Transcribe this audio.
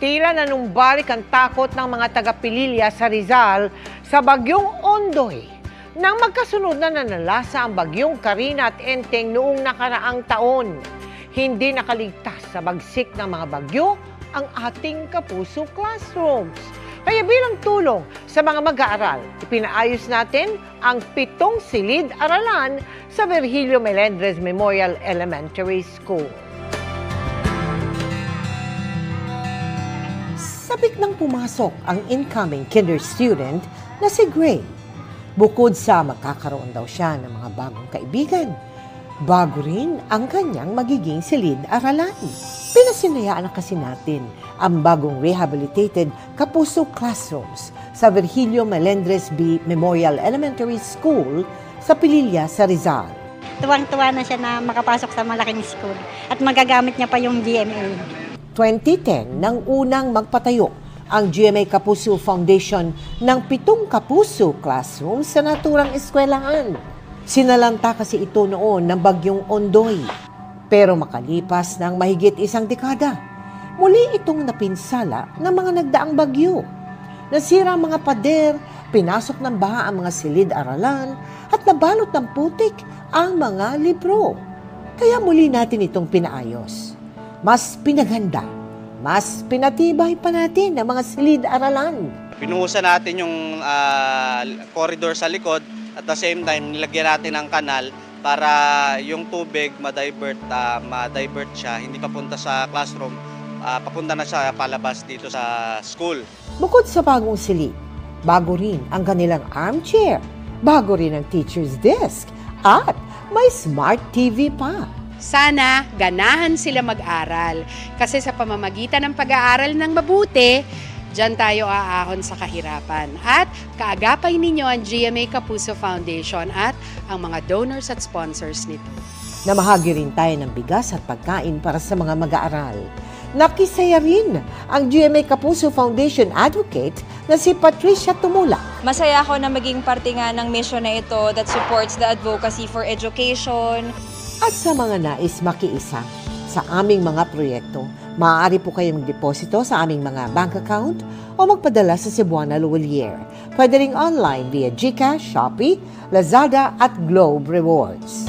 Tila nanumbalik ang takot ng mga taga-Pililya sa Rizal sa bagyong Ondoy nang magkasunod na nanalasa ang bagyong Karina at Enteng noong nakaraang taon. Hindi nakaligtas sa bagsik ng mga bagyo ang ating kapuso classrooms. Kaya bilang tulong sa mga mag-aaral, ipinaayos natin ang pitong silid-aralan sa Virgilio Melendres Memorial Elementary School. Sabik nang pumasok ang incoming kinder student na si Gray. Bukod sa magkakaroon daw siya ng mga bagong kaibigan, bago rin ang kanyang magiging silid-aralan. Pinasinayaan na kasi natin ang bagong rehabilitated Kapuso Classrooms sa Virgilio Melendres B. Memorial Elementary School sa Pililya sa Rizal. Tuwang-tuwa na siya na makapasok sa malaking school at magagamit niya pa yung GMA. 2010 nang unang magpatayo ang GMA Kapuso Foundation ng pitong Kapuso Classroom sa naturang eskwelahan. Sinalanta kasi ito noon ng bagyong Ondoy. Pero makalipas ng mahigit isang dekada, muli itong napinsala ng mga nagdaang bagyo. Nasira ang mga pader, pinasok ng baha ang mga silid-aralan, at nabalot ng putik ang mga libro. Kaya muli natin itong pinaayos mas pinaganda, mas pinatibay pa natin ang mga silid-aralan. Pinuhusan natin yung ah, corridor sa likod at the same time nilagyan natin ng kanal para yung tubig ma-divert, ah, ma-divert siya, hindi papunta sa classroom, ah, papunta na siya palabas dito sa school. Bukod sa bagong silid, bago rin ang kanilang armchair, bago rin ang teacher's desk, at may smart TV pa. Sana ganahan sila mag-aral kasi sa pamamagitan ng pag-aaral ng mabuti, Diyan tayo aahon sa kahirapan. At kaagapay ninyo ang GMA Kapuso Foundation at ang mga donors at sponsors nito. Namahagi rin tayo ng bigas at pagkain para sa mga mag-aaral. Nakisaya rin ang GMA Kapuso Foundation advocate na si Patricia Tumula. Masaya ako na maging parte nga ng mission na ito that supports the advocacy for education. Sa mga nais makiisa sa aming mga proyekto, maaari po kayong magdeposito sa aming mga bank account o magpadala sa Cebuana Luwalier. Pwede ring online via GCash, Shopee, Lazada at Globe Rewards.